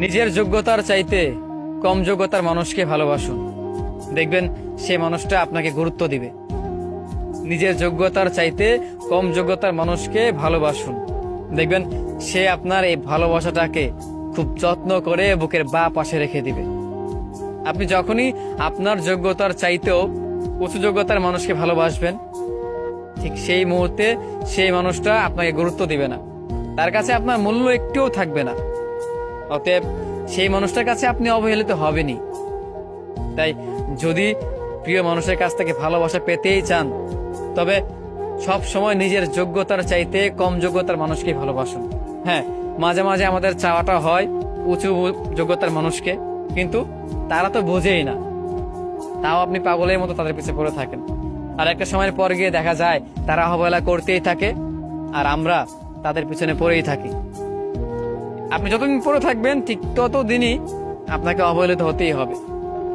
নিজের যোগ্যতার চাইতে কম যোগ্যতার মানুষকে ভালোবাসুন। দেখবেন সে মানুষটা আপনাকে গুরুত্ব দিবে। নিজের যোগ্যতার চাইতে কম যোগ্যতার মানুষকে ভালোবাসুন। দেখবেন সে আপনার এই ভালোবাসাটাকে খুব যত্ন করে বুকের বা পাশে রেখে দিবে। আপনি যখনই আপনার যোগ্যতার চাইতেও উঁচু যোগ্যতার মানুষকে ভালোবাসবেন, ঠিক সেই মুহূর্তে সেই মানুষটা আপনাকে গুরুত্ব দিবে না। তার কাছে আপনার মূল্য একটুও থাকবে না। অতএব সেই মানুষটার কাছে আপনি অবহেলিত হবেনই। তাই যদি প্রিয় মানুষের কাছ থেকে ভালোবাসা পেতেই চান, তবে সব সময় নিজের যোগ্যতার চাইতে কম যোগ্যতার মানুষকে ভালোবাসুন। হ্যাঁ মাঝে মাঝে আমাদের চাওয়াটা হয় উঁচু যোগ্যতার মানুষকে, কিন্তু তারা তো বোঝেই না। তাও আপনি পাগলের মতো তাদের পিছে পড়ে থাকেন। আর একটা সময়ের পর গিয়ে দেখা যায়, তারা অবহেলা করতেই থাকে, আর আমরা তাদের পিছনে পড়েই থাকি। আপনি যতদিন পরে থাকবেন, ঠিক ততদিনই আপনাকে অবহেলিত হতেই হবে।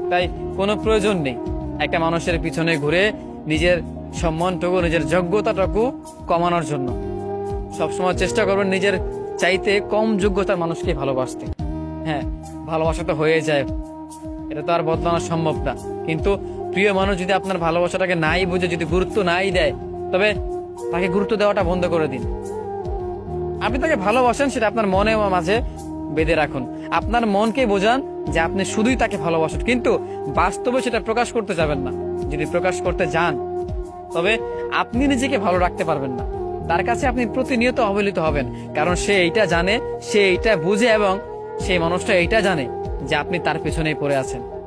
তাই কোনো প্রয়োজন নেই। একটা মানুষের পিছনে ঘুরে নিজের সম্মানটুকু, নিজের যোগ্যতাটুকু কমানোর জন্য। সবসময় চেষ্টা করবেন নিজের চাইতে কম যোগ্যতার মানুষকে ভালোবাসতে। হ্যাঁ ভালোবাসা তো হয়ে যায়। এটা তো আর বদলানো সম্ভব না। কিন্তু প্রিয় মানুষ যদি আপনার ভালোবাসাটাকে নাই বুঝে, যদি গুরুত্ব নাই দেয়, তবে তাকে গুরুত্ব দেওয়াটা বন্ধ করে দিন। আপনি তাকে ভালোবাসেন, সেটা আপনার মনে মাঝে বেঁধে রাখুন। আপনার মনকে বোঝান যে আপনি শুধুই তাকে ভালোবাসেন। কিন্তু বাস্তবে সেটা প্রকাশ করতে যাবেন না। যদি প্রকাশ করতে যান, তবে আপনি নিজেকে ভালো রাখতে পারবেন না। তার কাছে আপনি প্রতিনিয়ত অবহেলিত হবেন। কারণ সে এইটা জানে, সে এইটা বুঝে এবং সেই মানুষটা এইটা জানে যে আপনি তার পেছনেই পড়ে আছেন।